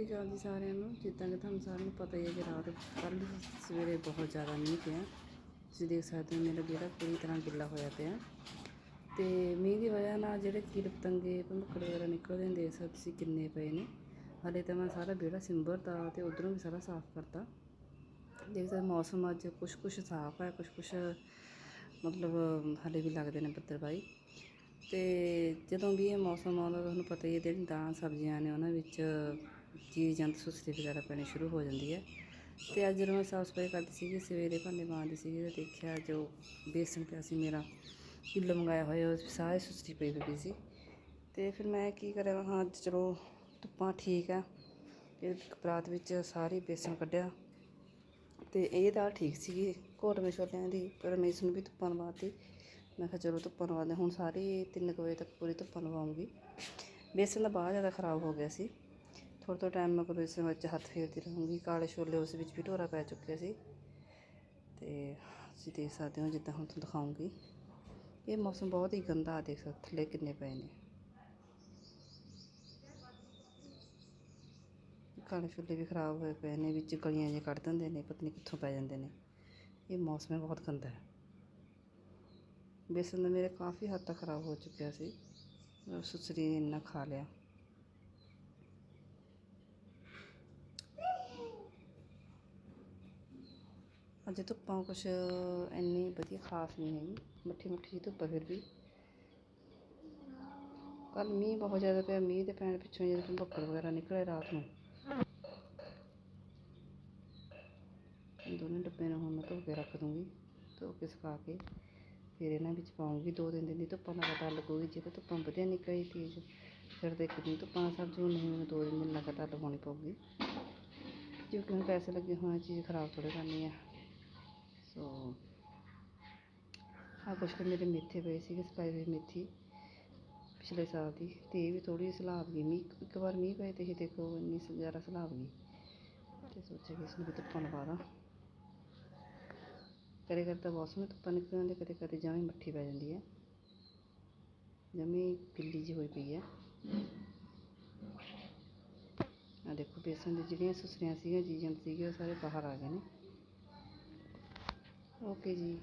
ਸਤਿ ਸ਼੍ਰੀ ਅਕਾਲ ਜੀ ਸਾਰਿਆਂ ਨੂੰ। ਜਿੱਦਾਂ ਕਿ ਤੁਹਾਨੂੰ ਸਾਰਿਆਂ ਨੂੰ ਪਤਾ ਹੀ ਹੈ ਕਿ ਰਾਤ ਕੱਲ ਸਵੇਰੇ ਬਹੁਤ ਜ਼ਿਆਦਾ ਮੀਂਹ ਪਿਆ। ਤੁਸੀਂ ਦੇਖ ਸਕਦੇ ਹੋ ਮੇਰਾ ਵਿਹੜਾ ਪੂਰੀ ਤਰ੍ਹਾਂ ਗਿੱਲਾ ਹੋਇਆ ਪਿਆ। ਤੇ ਮੀਂਹ ਦੀ ਵਜ੍ਹਾ ਨਾਲ ਜਿਹੜੇ ਕੀੜ ਪਤੰਗੇ ਭਮੱਕੜ ਵਗੈਰਾ ਨਿਕਲਦੇ ਨੇ, ਦੇਖ ਸਕਦੇ ਤੁਸੀਂ ਕਿੰਨੇ ਪਏ ਨੇ। ਹਾਲੇ ਤਾਂ ਮੈਂ ਸਾਰਾ ਵਿਹੜਾ ਸਿੰਬਰਤਾ ਤੇ ਉਧਰੋਂ ਵੀ ਸਾਰਾ ਸਾਫ਼ ਕਰਤਾ। ਦੇਖ ਸਕਦੇ ਮੌਸਮ ਅੱਜ ਕੁਛ ਕੁਛ ਸਾਫ਼ ਹੈ ਕੁਛ ਕੁਛ ਮਤਲਬ ਹਲੇ ਵੀ ਲੱਗਦੇ ਨੇ ਬੱਦਲਬਾਈ। ਤੇ ਜਦੋਂ ਵੀ ਇਹ ਮੌਸਮ ਆਉਂਦਾ, ਤੁਹਾਨੂੰ ਪਤਾ ਹੀ ਹੈ, ਜਿਹੜੀ ਦਾਲਾਂ ਸਬਜ਼ੀਆਂ ਨੇ ਉਹਨਾਂ ਵਿੱਚ ਜੀਵ ਜੰਤ ਸੁਸਰੀ ਵਗੈਰਾ ਪੈਣੀ ਸ਼ੁਰੂ ਹੋ ਜਾਂਦੀ ਹੈ। ਤੇ ਅੱਜ ਜਦੋਂ ਮੈਂ ਸਾਫ਼ ਸਫ਼ਾਈ ਕਰਦੀ ਸੀਗੀ, ਸਵੇਰੇ ਭਾਂਡੇ ਮਾਂਜਦੀ ਸੀਗੀ ਤੇ ਦੇਖਿਆ ਜੋ ਬੇਸਨ ਪਿਆ ਸੀ ਮੇਰਾ, ਕਿਲੋ ਮੰਗਾਇਆ ਹੋਇਆ, ਉਹ ਸਾਰੇ ਸੁਸਰੀ ਪਈ ਪਈ ਸੀ। ਤੇ ਫਿਰ ਮੈਂ ਕੀ ਕਰਿਆ ਹਾਂ ਅੱਜ ਚਲੋ ਧੁੱਪਾਂ ਠੀਕ ਆ ਇਹ ਕਪਰਾਤ ਵਿੱਚ ਸਾਰੀ ਬੇਸਨ ਕੱਢਿਆ। ਤੇ ਇਹ ਦਾਲ ਠੀਕ ਸੀਗੀ ਘੋਟਵੇਂ ਛੋਲਿਆਂ ਦੀ, ਪਰ ਮੈਂ ਇਸ ਨੂੰ ਵੀ ਧੁੱਪਾਂ ਲਵਾਤੀ। ਮੈਂ ਕਿਹਾ ਚਲੋ ਧੁੱਪਾਂ ਲਵਾਉਂਦੇ ਹੁਣ ਸਾਰੀ 3 ਵਜੇ ਤੱਕ ਪੂਰੀ ਧੁੱਪਾਂ ਲਵਾਉਂਗੀ। ਬੇਸਨ ਦਾ ਬਾਹਰ ਜ਼ਿਆਦਾ ਖਰਾਬ ਹੋ ਗਿਆ ਸੀ। ਥੋੜ੍ਹਾ ਥੋੜ੍ਹਾ ਟਾਈਮ ਮੈਂ ਕੋਲ ਇਸ ਵਿੱਚ ਹੱਥ ਫੇਰਦੀ ਰਹੂੰਗੀ। ਕਾਲੇ ਛੋਲੇ ਉਸ ਵਿੱਚ ਵੀ ਢੋਰਾ ਪੈ ਚੁੱਕਿਆ ਸੀ। ਤੇ ਤੁਸੀਂ ਦੇਖ ਸਕਦੇ ਹੋ ਜਿੱਦਾਂ ਹੁਣ ਤੁਹਾਨੂੰ ਦਿਖਾਉਂਗੀ। ਇਹ ਮੌਸਮ ਬਹੁਤ ਹੀ ਗੰਦਾ ਆ, ਦੇਖ ਸਕਦੇ ਥੱਲੇ ਕਿੰਨੇ ਪਏ ਨੇ। ਕਾਲੇ ਛੋਲੇ ਵੀ ਖਰਾਬ ਹੋਏ ਪਏ ਨੇ, ਵਿੱਚ ਗਲੀਆਂ ਜਿਹੀਆਂ ਕੱਢ ਦਿੰਦੇ ਨੇ, ਪਤਾ ਨਹੀਂ ਕਿੱਥੋਂ ਪੈ ਜਾਂਦੇ ਨੇ। ਇਹ ਮੌਸਮ ਬਹੁਤ ਗੰਦਾ ਹੈ। ਬੇਸਣ ਦਾ ਮੇਰੇ ਕਾਫੀ ਹੱਦ ਤੱਕ ਖਰਾਬ ਹੋ ਚੁੱਕਿਆ ਸੀ। ਸੁਸਰੀ ਨੇ ਇੰਨਾ ਖਾ ਲਿਆ। ਅੱਜ ਧੁੱਪਾਂ ਕੁਛ ਇੰਨੀ ਵਧੀਆ ਖਾਸ ਨਹੀਂ ਹੈਗੀ, ਮੱਠੀ ਮੱਠੀ ਜਿਹੀ ਧੁੱਪ ਫਿਰ ਵੀ। ਕੱਲ ਮੀਂਹ ਬਹੁਤ ਜ਼ਿਆਦਾ ਪਿਆ, ਮੀਂਹ ਦੇ ਪੈਣ ਪਿੱਛੋਂ ਜਦੋਂ ਬੱਕਰ ਵਗੈਰਾ ਨਿਕਲੇ ਰਾਤ ਨੂੰ। ਦੋਨੇ ਡੱਬੇ ਨੂੰ ਹੁਣ ਮੈਂ ਧੋ ਕੇ ਰੱਖ ਦੂੰਗੀ, ਧੋ ਕੇ ਸੁਕਾ ਕੇ ਫਿਰ ਇਹਨਾਂ ਵਿੱਚ ਪਾਉਂਗੀ, ਦੋ ਦਿਨ ਦੀ ਧੁੱਪਾਂ ਦਾ ਪਤਾ ਲੱਗੂਗੀ, ਜੇ ਤਾਂ ਧੁੱਪਾਂ ਵਧੀਆ ਨਿਕਲੀ ਤੇਜ਼ ਫਿਰ ਤਾਂ ਇੱਕ ਦਿਨ ਧੁੱਪਾਂ ਸਬਜ਼ੀ ਨਹੀਂ ਮੈਨੂੰ ਦੋ ਦਿਨ ਦਿਨ ਲਗਾਤਾਰ ਲਗਾਉਣੀ ਪਊਗੀ। ਕਿਉਂਕਿ ਹੁਣ ਪੈਸੇ ਲੱਗੇ ਹੋਏ, ਚੀਜ਼ ਖਰਾਬ ਥੋੜ੍ਹੇ ਕਰਨੀ ਆ। ਸੋ ਆਹ ਕੁਛ ਕੁ ਮੇਰੇ ਮੇਥੇ ਪਏ ਸੀਗੇ, ਸਪਾਈ ਹੋਈ ਮੇਥੀ ਪਿਛਲੇ ਸਾਲ ਦੀ ਤੇ ਇਹ ਵੀ ਥੋੜੀ ਸਲਾਬ ਗਈ। ਮੀਂਹ ਇੱਕ ਵਾਰ ਮੀਂਹ ਪਏ ਤੇ ਇਹ ਦੇਖੋ ਇੰਨੀ ਜ਼ਿਆਦਾ ਸਲਾਬ ਗਈ ਤੇ ਸੋਚਿਆ ਕਿ ਇਸ ਨੂੰ ਵੀ ਧੁੱਪਾਂ ਲਵਾ ਦਾਂ। ਕਦੇ ਕਦੇ ਤਾਂ ਮੌਸਮ ਧੁੱਪਾਂ ਨਿਕਲ ਜਾਂਦੇ ਕਦੇ ਕਦੇ ਜਮੀ ਮੱਠੀ ਪੈ ਜਾਂਦੀ ਹੈ। ਜਮੀ ਗਿੱਲੀ ਜਿਹੀ ਹੋਈ ਪਈ ਹੈ। ਆ ਦੇਖੋ ਬੇਸਣ ਦੀ ਜਿਹੜੀਆਂ ਸੁਸਰੀਆਂ ਸੀਗੀਆਂ ਜੀ ਜੰਤ ਸੀਗੇ, ਉਹ ਸਾਰੇ ਬਾਹਰ ਆ ਗਏ ਨੇ। ਓਕੇ ਜੀ।